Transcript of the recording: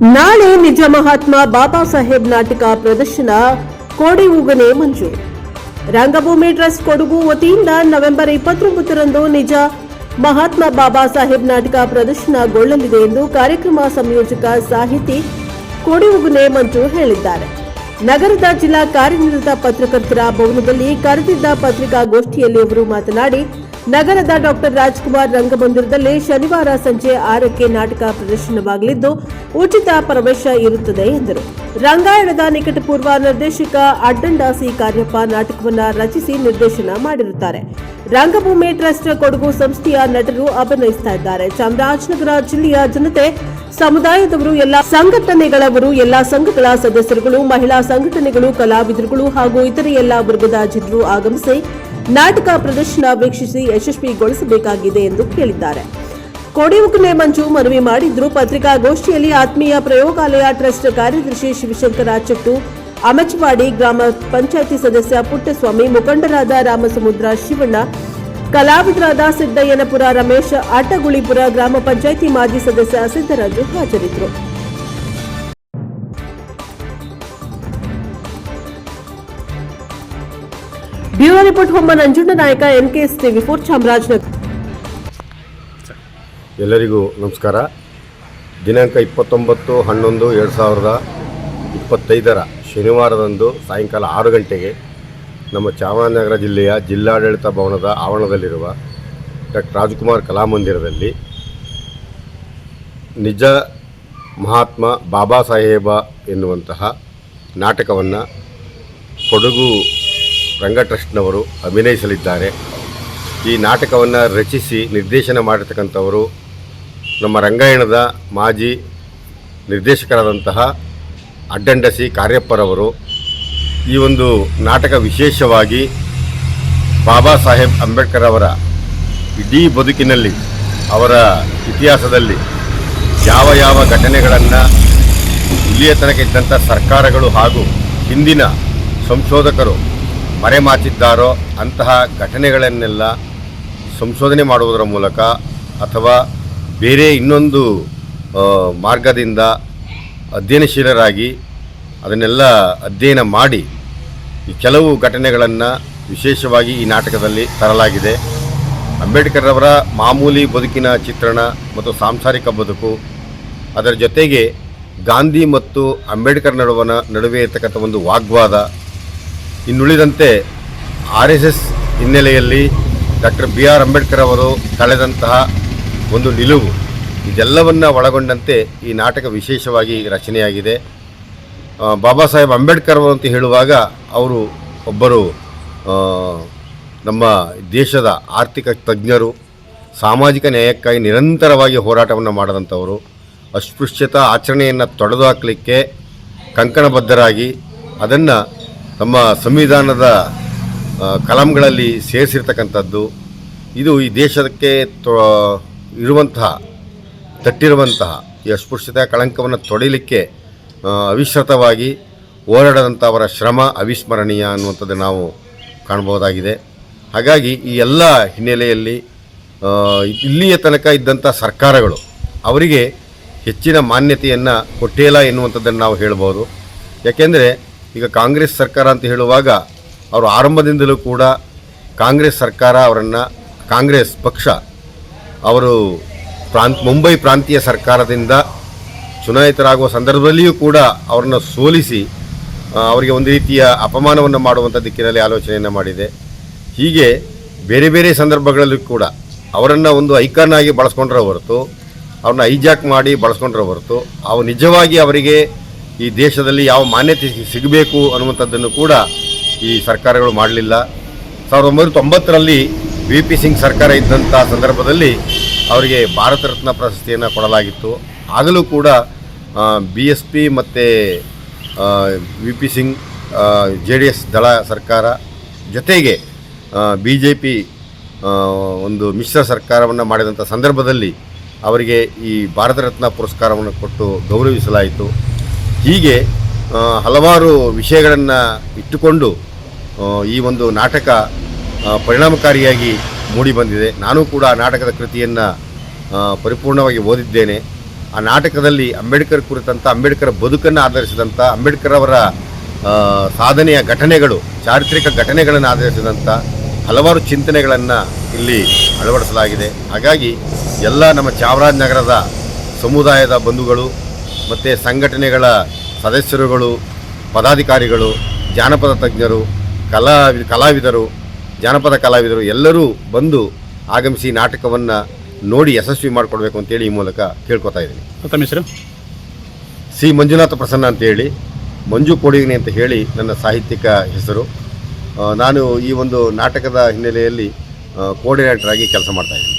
ನಾಳೆ ನಿಜ ಮಹಾತ್ಮ ಬಾಬಾ ಸಾಹೇಬ್ ನಾಟಕ ಪ್ರದರ್ಶನ ಕೋಡಿ ಉಗನೆ ಮಂಜು ರಂಗಭೂಮಿ ಟ್ರಸ್ಟ್ ಕೊಡಗು ವತಿಯಿಂದ ನವೆಂಬರ್ ಇಪ್ಪತ್ತೊಂಬತ್ತರಂದು ನಿಜ ಮಹಾತ್ಮ ಬಾಬಾ ಸಾಹೇಬ್ ನಾಟಕ ಪ್ರದರ್ಶನಗೊಳ್ಳಲಿದೆ ಎಂದು ಕಾರ್ಯಕ್ರಮ ಸಂಯೋಜಕ ಸಾಹಿತಿ ಕೋಡಿ ಉಗನೆ ಮಂಜು ಹೇಳಿದ್ದಾರೆ. ನಗರದ ಜಿಲ್ಲಾ ಕಾರ್ಯನಿರತ ಪತ್ರಕರ್ತರ ಭವನದಲ್ಲಿ ಕರೆದಿದ್ದ ಪತ್ರಿಕಾಗೋಷ್ಠಿಯಲ್ಲಿ ಅವರು ಮಾತನಾಡಿ ನಗರದ ಡಾಕ್ಟರ್ ರಾಜ್ಕುಮಾರ್ ರಂಗಮಂದಿರದಲ್ಲಿ ಶನಿವಾರ ಸಂಜೆ ಆರಕ್ಕೆ ನಾಟಕ ಪ್ರದರ್ಶನವಾಗಲಿದ್ದು, ಉಚಿತ ಪ್ರವೇಶ ಇರುತ್ತದೆ ಎಂದರು. ರಂಗಾಯಣದ ನಿಕಟಪೂರ್ವ ನಿರ್ದೇಶಕ ಅಡ್ಡಂಡಾಸಿ ಕಾರ್ಯಪ್ಪ ನಾಟಕವನ್ನು ರಚಿಸಿ ನಿರ್ದೇಶನ ಮಾಡಿರುತ್ತಾರೆ. ರಂಗಭೂಮಿ ಟ್ರಸ್ಟ್ ಕೊಡಗು ಸಂಸ್ಥೆಯ ನಟರು ಅಭಿನಯಿಸ್ತಾ ಇದ್ದಾರೆ. ಚಾಮರಾಜನಗರ ಜಿಲ್ಲೆಯ ಜನತೆ, ಸಮುದಾಯದವರು, ಎಲ್ಲ ಸಂಘಟನೆಗಳವರು, ಎಲ್ಲ ಸಂಘಗಳ ಸದಸ್ಯರುಗಳು, ಮಹಿಳಾ ಸಂಘಟನೆಗಳು, ಕಲಾವಿದರುಗಳು ಹಾಗೂ ಇತರೆ ಎಲ್ಲ ವರ್ಗದ ಜನರು ಆಗಮಿಸಿ ನಾಟಕ ಪ್ರದರ್ಶನ ವೀಕ್ಷಿಸಿ ಯಶಸ್ವಿಗೊಳಿಸಬೇಕಾಗಿದೆ ಎಂದು ಕೇಳಿದ್ದಾರೆ. ಕೋಡಿಯುಕನೆ ಮಂಜು ಮನವಿ ಮಾಡಿದ್ರು. ಪತ್ರಿಕಾಗೋಷ್ಠಿಯಲ್ಲಿ ಆತ್ಮೀಯ ಪ್ರಯೋಗಾಲಯ ಟ್ರಸ್ಟ್ ಕಾರ್ಯದರ್ಶಿ ಶಿವಶಂಕರ ಚಟ್ಟು, ಅಮಚವಾಡಿ ಗ್ರಾಮ ಪಂಚಾಯಿತಿ ಸದಸ್ಯ ಪುಟ್ಟಸ್ವಾಮಿ, ಮುಖಂಡರಾದ ರಾಮಸಮುದ್ರ ಶಿವಣ್ಣ, ಕಲಾವಿದರಾದ ಸಿದ್ದಯ್ಯನಪುರ ರಮೇಶ್ ಅಟ್ಟಗುಳಿಪುರ ಗ್ರಾಮ ಪಂಚಾಯಿತಿ ಮಾಜಿ ಸದಸ್ಯ ಸಿದ್ದರಾಜು ಹಾಜರಿದ್ದರು. ಬ್ಯೂರೋ ರಿಪೋರ್ಟ್ ಹೊಮ್ಮ ನಂಜುಂಡ ನಾಯಕ ಎನ್ಕೆಎಸ್ ಟಿವಿ ಫೋರ್ ಚಾಮರಾಜನಗರ. ಎಲ್ಲರಿಗೂ ನಮಸ್ಕಾರ. ದಿನಾಂಕ ಇಪ್ಪತ್ತೊಂಬತ್ತು ಹನ್ನೊಂದು ಎರಡು ಸಾವಿರದ ಇಪ್ಪತ್ತೈದರ ಶನಿವಾರದಂದು ಸಾಯಂಕಾಲ ಆರು ಗಂಟೆಗೆ ನಮ್ಮ ಚಾಮರಾಜನಗರ ಜಿಲ್ಲೆಯ ಜಿಲ್ಲಾಡಳಿತ ಭವನದ ಆವರಣದಲ್ಲಿರುವ ಡಾಕ್ಟರ್ ರಾಜ್ಕುಮಾರ್ ಕಲಾಮಂದಿರದಲ್ಲಿ ನಿಜ ಮಹಾತ್ಮ ಬಾಬಾ ಸಾಹೇಬ ಎನ್ನುವಂತಹ ನಾಟಕವನ್ನು ಕೊಡಗು ರಂಗ ಟ್ರಸ್ಟ್ನವರು ಅಭಿನಯಿಸಲಿದ್ದಾರೆ. ಈ ನಾಟಕವನ್ನು ರಚಿಸಿ ನಿರ್ದೇಶನ ಮಾಡಿರ್ತಕ್ಕಂಥವರು ನಮ್ಮ ರಂಗಾಯಣದ ಮಾಜಿ ನಿರ್ದೇಶಕರಾದಂತಹ ಅಡ್ಡಂಡಸಿ ಕಾರ್ಯಪ್ಪರವರು. ಈ ಒಂದು ನಾಟಕ ವಿಶೇಷವಾಗಿ ಬಾಬಾ ಸಾಹೇಬ್ ಅಂಬೇಡ್ಕರ್ ಅವರ ಇಡೀ ಬದುಕಿನಲ್ಲಿ, ಅವರ ಇತಿಹಾಸದಲ್ಲಿ ಯಾವ ಯಾವ ಘಟನೆಗಳನ್ನು ಇಲ್ಲಿಯ ತನಕ ಇದ್ದಂಥ ಸರ್ಕಾರಗಳು ಹಾಗೂ ಹಿಂದಿನ ಸಂಶೋಧಕರು ಮರೆಮಾಚಿದ್ದಾರೋ ಅಂತಹ ಘಟನೆಗಳನ್ನೆಲ್ಲ ಸಂಶೋಧನೆ ಮಾಡುವುದರ ಮೂಲಕ ಅಥವಾ ಬೇರೆ ಇನ್ನೊಂದು ಮಾರ್ಗದಿಂದ ಅಧ್ಯಯನಶೀಲರಾಗಿ ಅದನ್ನೆಲ್ಲ ಅಧ್ಯಯನ ಮಾಡಿ ಈ ಕೆಲವು ಘಟನೆಗಳನ್ನು ವಿಶೇಷವಾಗಿ ಈ ನಾಟಕದಲ್ಲಿ ತರಲಾಗಿದೆ. ಅಂಬೇಡ್ಕರ್ ಅವರ ಮಾಮೂಲಿ ಬದುಕಿನ ಚಿತ್ರಣ ಮತ್ತು ಸಾಂಸಾರಿಕ ಬದುಕು, ಅದರ ಜೊತೆಗೆ ಗಾಂಧಿ ಮತ್ತು ಅಂಬೇಡ್ಕರ್ ನಡುವನ ನಡುವೆ ಇರತಕ್ಕಂಥ ಒಂದು ವಾಗ್ವಾದ ಇನ್ನುಳಿದಂತೆ ಆರ್ ಎಸ್ ಎಸ್ ಹಿನ್ನೆಲೆಯಲ್ಲಿ ಡಾಕ್ಟರ್ ಬಿ ಆರ್ ಅಂಬೇಡ್ಕರ್ ಅವರು ತಳೆದಂತಹ ಒಂದು ನಿಲುವು, ಇದೆಲ್ಲವನ್ನು ಒಳಗೊಂಡಂತೆ ಈ ನಾಟಕ ವಿಶೇಷವಾಗಿ ರಚನೆಯಾಗಿದೆ. ಬಾಬಾ ಸಾಹೇಬ್ ಅಂಬೇಡ್ಕರ್ ಅವರು ಅಂತ ಹೇಳುವಾಗ ಅವರು ಒಬ್ಬರು ನಮ್ಮ ದೇಶದ ಆರ್ಥಿಕ ತಜ್ಞರು, ಸಾಮಾಜಿಕ ನ್ಯಾಯಕ್ಕಾಗಿ ನಿರಂತರವಾಗಿ ಹೋರಾಟವನ್ನು ಮಾಡಿದಂಥವರು. ಅಸ್ಪೃಶ್ಯತಾ ಆಚರಣೆಯನ್ನು ತೊಡೆದು ಹಾಕಲಿಕ್ಕೆ ಕಂಕಣಬದ್ಧರಾಗಿ ಅದನ್ನು ತಮ್ಮ ಸಂವಿಧಾನದ ಕಲಂಗಳಲ್ಲಿ ಸೇರಿಸಿರ್ತಕ್ಕಂಥದ್ದು, ಇದು ಈ ದೇಶಕ್ಕೆ ಇರುವಂತಹ, ತಟ್ಟಿರುವಂತಹ, ಈ ಅಸ್ಪೃಶ್ಯತೆಯ ಕಳಂಕವನ್ನು ತೊಡಿಲಿಕ್ಕೆ ಅವಿಶ್ರತವಾಗಿ ಹೋರಾಡದಂಥ ಅವರ ಶ್ರಮ ಅವಿಸ್ಮರಣೀಯ ಅನ್ನುವಂಥದ್ದು ನಾವು ಕಾಣ್ಬೋದಾಗಿದೆ ಹಾಗಾಗಿ ಈ ಎಲ್ಲ ಹಿನ್ನೆಲೆಯಲ್ಲಿ ಇಲ್ಲಿಯ ತನಕ ಇದ್ದಂಥ ಸರ್ಕಾರಗಳು, ಅವರಿಗೆ ಹೆಚ್ಚಿನ ಮಾನ್ಯತೆಯನ್ನು ಕೊಟ್ಟಿಲ್ಲ ಎನ್ನುವಂಥದ್ದನ್ನು ನಾವು ಹೇಳ್ಬೋದು. ಯಾಕೆಂದರೆ ಈಗ ಕಾಂಗ್ರೆಸ್ ಸರ್ಕಾರ ಅಂತ ಹೇಳುವಾಗ ಅವರು ಆರಂಭದಿಂದಲೂ ಕೂಡ ಕಾಂಗ್ರೆಸ್ ಸರ್ಕಾರ ಅವರನ್ನು ಕಾಂಗ್ರೆಸ್ ಪಕ್ಷ, ಅವರು ಪ್ರಾಂತ್, ಮುಂಬೈ ಪ್ರಾಂತೀಯ ಸರ್ಕಾರದಿಂದ ಚುನಾಯಿತರಾಗುವ ಸಂದರ್ಭದಲ್ಲಿಯೂ ಕೂಡ ಅವರನ್ನು ಸೋಲಿಸಿ ಅವರಿಗೆ ಒಂದು ರೀತಿಯ ಅಪಮಾನವನ್ನು ಮಾಡುವಂಥ ದಿಕ್ಕಿನಲ್ಲಿ ಆಲೋಚನೆಯನ್ನು ಮಾಡಿದೆ. ಹೀಗೆ ಬೇರೆ ಬೇರೆ ಸಂದರ್ಭಗಳಲ್ಲೂ ಕೂಡ ಅವರನ್ನು ಒಂದು ಐಕಾನ್ ಆಗಿ ಬಳಸ್ಕೊಂಡ್ರೆ ಹೊರತು, ಅವ್ರನ್ನ ಐಜಾಕ್ ಮಾಡಿ ಬಳಸ್ಕೊಂಡ್ರೆ ಹೊರತು, ಅವು ನಿಜವಾಗಿ ಅವರಿಗೆ ಈ ದೇಶದಲ್ಲಿ ಯಾವ ಮಾನ್ಯತೆ ಸಿಗಬೇಕು ಅನ್ನುವಂಥದ್ದನ್ನು ಕೂಡ ಈ ಸರ್ಕಾರಗಳು ಮಾಡಲಿಲ್ಲ. ಸಾವಿರದ ಒಂಬೈನೂರ ತೊಂಬತ್ತರಲ್ಲಿ ವಿ ಪಿ ಸಿಂಗ್ ಸರ್ಕಾರ ಇದ್ದಂಥ ಸಂದರ್ಭದಲ್ಲಿ ಅವರಿಗೆ ಭಾರತ ರತ್ನ ಪ್ರಶಸ್ತಿಯನ್ನು ಕೊಡಲಾಗಿತ್ತು. ಆಗಲೂ ಕೂಡ ಬಿ ಎಸ್ ಪಿ ಮತ್ತು V P Singh J D S ದಳ ಸರ್ಕಾರ ಜೊತೆಗೆ ಬಿ ಜೆ ಪಿ ಒಂದು ಮಿಶ್ರ ಸರ್ಕಾರವನ್ನು ಮಾಡಿದಂಥ ಸಂದರ್ಭದಲ್ಲಿ ಅವರಿಗೆ ಈ ಭಾರತ ರತ್ನ ಪುರಸ್ಕಾರವನ್ನು ಕೊಟ್ಟು ಗೌರವಿಸಲಾಯಿತು. ಹೀಗೆ ಹಲವಾರು ವಿಷಯಗಳನ್ನು ಇಟ್ಟುಕೊಂಡು ಈ ಒಂದು ನಾಟಕ ಪರಿಣಾಮಕಾರಿಯಾಗಿ ಮೂಡಿ ಬಂದಿದೆ. ನಾನು ಕೂಡ ಆ ನಾಟಕದ ಕೃತಿಯನ್ನು ಪರಿಪೂರ್ಣವಾಗಿ ಓದಿದ್ದೇನೆ. ಆ ನಾಟಕದಲ್ಲಿ ಅಂಬೇಡ್ಕರ್ ಕುರಿತಂಥ ಅಂಬೇಡ್ಕರ್ ಬದುಕನ್ನು ಆಧರಿಸಿದಂಥ ಅಂಬೇಡ್ಕರ್ ಅವರ ಸಾಧನೆಯ ಘಟನೆಗಳು, ಚಾರಿತ್ರಿಕ ಘಟನೆಗಳನ್ನು ಆಧರಿಸಿದಂಥ ಹಲವಾರು ಚಿಂತನೆಗಳನ್ನು ಇಲ್ಲಿ ಅಳವಡಿಸಲಾಗಿದೆ. ಹಾಗಾಗಿ ಎಲ್ಲ ನಮ್ಮ ಚಾಮರಾಜನಗರದ ಸಮುದಾಯದ ಬಂಧುಗಳು ಮತ್ತು ಸಂಘಟನೆಗಳ ಸದಸ್ಯರುಗಳು ಪದಾಧಿಕಾರಿಗಳು ಜಾನಪದ ತಜ್ಞರು ಕಲಾ ಕಲಾವಿದರು ಜಾನಪದ ಕಲಾವಿದರು ಎಲ್ಲರೂ ಬಂದು ಆಗಮಿಸಿ ನಾಟಕವನ್ನು ನೋಡಿ ಯಶಸ್ವಿ ಮಾಡಿಕೊಡ್ಬೇಕು ಅಂತೇಳಿ ಈ ಮೂಲಕ ಕೇಳ್ಕೊತಾ ಇದ್ದೀನಿ. ತಮ್ಮ ಹೆಸರು? ಸಿ. ಮಂಜುನಾಥ ಪ್ರಸನ್ನ ಅಂತೇಳಿ ಮಂಜು ಕೋಡಿಗಿನಿ ಅಂತ ಹೇಳಿ ನನ್ನ ಸಾಹಿತ್ಯಿಕ ಹೆಸರು. ನಾನು ಈ ಒಂದು ನಾಟಕದ ಹಿನ್ನೆಲೆಯಲ್ಲಿ ಕೋಆರ್ಡಿನೇಟರ್ ಆಗಿ ಕೆಲಸ ಮಾಡ್ತಾ ಇದ್ದೀನಿ.